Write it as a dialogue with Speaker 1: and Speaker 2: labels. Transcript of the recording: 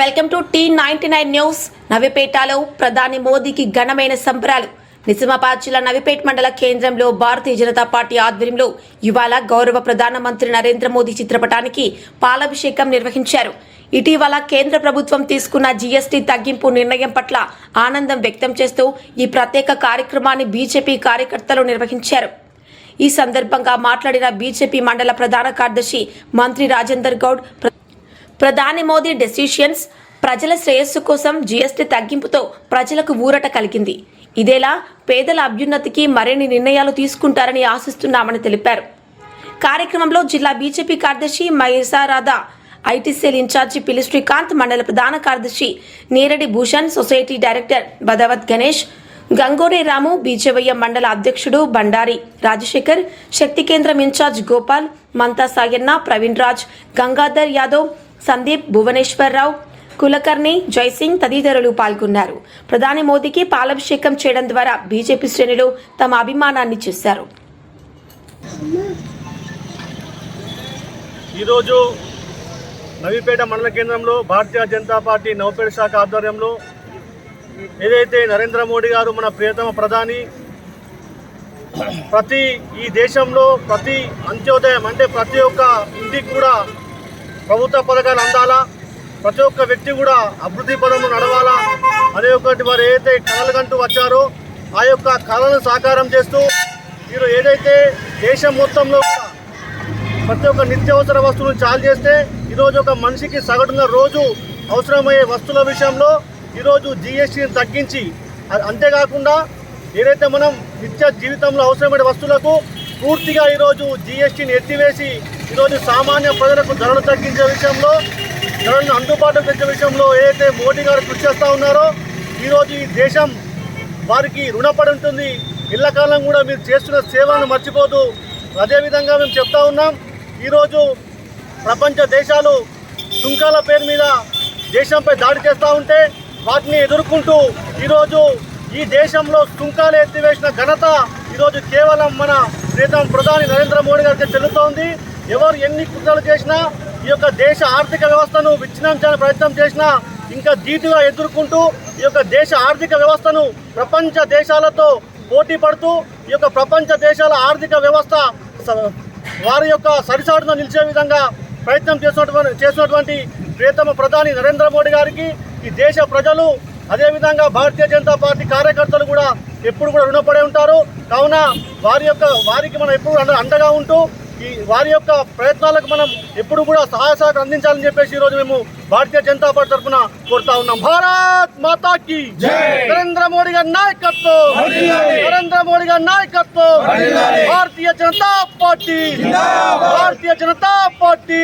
Speaker 1: Welcome to T ninety nine news. నవిపేటలో ప్రధాని మోదీకి ఘనమైన సంబరాలు. నిజామాబాద్ జిల్లా నవిపేట మండల కేంద్రంలో భారతీయ జనతా పార్టీ ఆధ్వర్యంలో ఇవాళ గౌరవ ప్రధానమంత్రి నరేంద్ర మోదీ చిత్రపటానికి పాలాభిషేకం నిర్వహించారు. ఇటీవల కేంద్ర ప్రభుత్వం తీసుకున్న జీఎస్టీ తగ్గింపు నిర్ణయం పట్ల ఆనందం వ్యక్తం చేస్తూ ఈ ప్రత్యేక కార్యక్రమాన్ని బీజేపీ కార్యకర్తలు నిర్వహించారు. ఈ సందర్భంగా మాట్లాడిన బీజేపీ మండల ప్రధాన కార్యదర్శి మంత్రి రాజేందర్ గౌడ్ ప్రధాని మోదీ డెసిషన్స్ ప్రజల శ్రేయస్సు కోసం జీఎస్టీ తగ్గింపుతో ప్రజలకు ఊరట కలిగింది. ఇదేలా పేదల అభ్యున్నతికి మరిన్ని నిర్ణయాలు తీసుకుంటారని ఆశిస్తున్నామని తెలిపారు. కార్యక్రమంలో జిల్లా బీజేపీ కార్యదర్శి మైసారాధా ఐటీసీఎల్ ఇన్ఛార్జి పిల్లి శ్రీకాంత్ మండల ప్రధాన కార్యదర్శి నేరడి భూషణ్ సొసైటీ డైరెక్టర్ భదవత్ గణేష్ గంగోరే రాము బీజేవయ్య మండల అధ్యక్షుడు బండారి రాజశేఖర్ శక్తి కేంద్రం ఇన్ఛార్జ్ గోపాల్ మంతా సాయన్న ప్రవీణ్ రాజ్ గంగాధర్ యాదవ్ సందీప్ భువనేశ్వరరావు కులకర్ణి జైసింగ్ తదితరులు పాల్గొన్నారు. ప్రధాని మోదీకి పాలాభిషేకం చేయడం ద్వారా బీజేపీ శ్రేణులు తమ అభిమానాన్ని చేశారు.
Speaker 2: ఈరోజు నవీపేట మండల కేంద్రంలో భారతీయ జనతా పార్టీ నవపేట శాఖ ఆధ్వర్యంలో ఏదైతే నరేంద్ర మోడీ గారు మన ప్రియతమ ప్రధాని ప్రతి ఈ దేశంలో ప్రతి అంత్యోదయం అంటే ప్రతి ఒక్క ఇంటికి కూడా ప్రభుత్వ పథకాలు అందాలా? ప్రతి ఒక్క వ్యక్తి కూడా అభివృద్ధి పదంలో నడవాలా? అనే ఒకటి వారు ఏదైతే కళలకంటూ వచ్చారో ఆ యొక్క కళలను సాకారం చేస్తూ మీరు ఏదైతే దేశం మొత్తంలో కూడా ప్రతి ఒక్క నిత్యావసర వస్తువులను చాలు చేస్తే ఈరోజు ఒక మనిషికి సగటున రోజు అవసరమయ్యే వస్తువుల విషయంలో ఈరోజు జిఎస్టీని తగ్గించి అంతేకాకుండా ఏదైతే మనం నిత్య జీవితంలో అవసరమైన వస్తువులకు పూర్తిగా ఈరోజు జిఎస్టీని ఎత్తివేసి ఈరోజు సామాన్య ప్రజలకు ధరలు తగ్గించే విషయంలో ధరలను అందుబాటులో తెచ్చే విషయంలో ఏదైతే మోడీ గారు కృషి చేస్తూ ఉన్నారో ఈరోజు ఈ దేశం వారికి రుణపడి ఉంటుంది. ఇళ్ళకాలం కూడా మీరు చేస్తున్న సేవలను మర్చిపోతూ అదేవిధంగా మేము చెప్తా ఉన్నాం ఈరోజు ప్రపంచ దేశాలు సుంకాల పేరు మీద దేశంపై దాడి చేస్తూ ఉంటే వాటిని ఎదుర్కొంటూ ఈరోజు ఈ దేశంలో సుంకాలు ఎత్తివేసిన ఘనత ఈరోజు కేవలం మన ప్రీతం ప్రధాని నరేంద్ర మోడీ గారికి చెల్లుతోంది. ఎవరు ఎన్ని కుట్రలు చేసినా ఈ యొక్క దేశ ఆర్థిక వ్యవస్థను విచ్ఛిన్నం చేయడానికి ప్రయత్నం చేసినా ఇంకా ధీటుగా ఎదుర్కొంటూ ఈ యొక్క దేశ ఆర్థిక వ్యవస్థను ప్రపంచ దేశాలతో పోటీ పడుతూ ఈ యొక్క ప్రపంచ దేశాల ఆర్థిక వ్యవస్థ స- వారి యొక్క సరిసాటున నిలిచే విధంగా ప్రయత్నం చేసినటువంటి చేసినటువంటి ప్రియతమ ప్రధాని నరేంద్ర మోడీ గారికి ఈ దేశ ప్రజలు అదేవిధంగా భారతీయ జనతా పార్టీ కార్యకర్తలు కూడా ఎప్పుడు కూడా రుణపడే ఉంటారు. కావున వారి యొక్క వారికి మనం ఎప్పుడు అండగా ఉంటూ ఈ వారి యొక్క ప్రయత్నాలకు మనం ఎప్పుడు కూడా సహాయ సహకారం అందించాలని చెప్పేసి ఈరోజు మేము భారతీయ జనతా పార్టీ తరఫున కోరుతా ఉన్నాం. భారత్ మాతాకి నరేంద్ర మోడీ గారి నాయకత్వం! నరేంద్ర మోడీ గారి నాయకత్వం! భారతీయ జనతా పార్టీ! భారతీయ జనతా పార్టీ!